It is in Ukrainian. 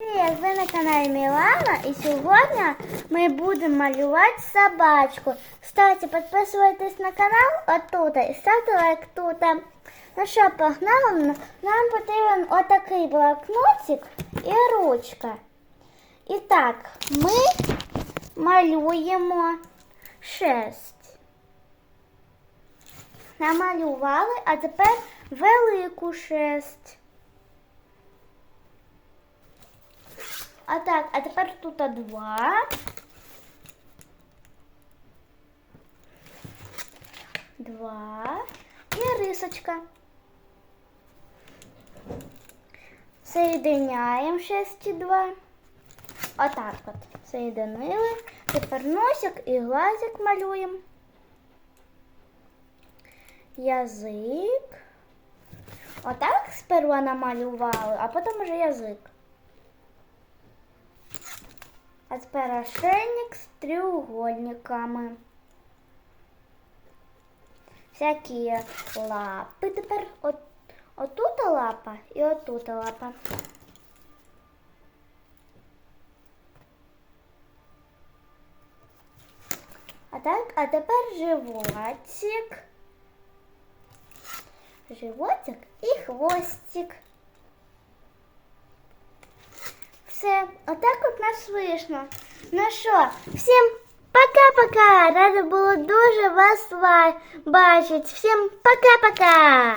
Привіт, ви на каналі Мілана і сьогодні ми будемо малювати собачку. Ставте, підписуйтесь на канал отут і ставте лайк тут. Ну що, погнали? Нам потрібен отакий блокнотик і ручка. І так, ми малюємо шесть. Намалювали, а тепер велику шесть. А так, а тепер тут два. Два. І рисочка. Соєдиняємо 6 і 2. Отак от. Соєдинили. Тепер носик і глазик малюємо. Язик. Отак сперва намалювали, а потім вже язик. А тепер ошейник з треугольниками. Всякі лапи тепер. От, отут лапа і отут лапа. А так, а тепер животик. Животик і хвостик. Отак от нас вийшло. Ну що, всім пока-пока! Рада було дуже вас ва- бачити. Всім пока-пока!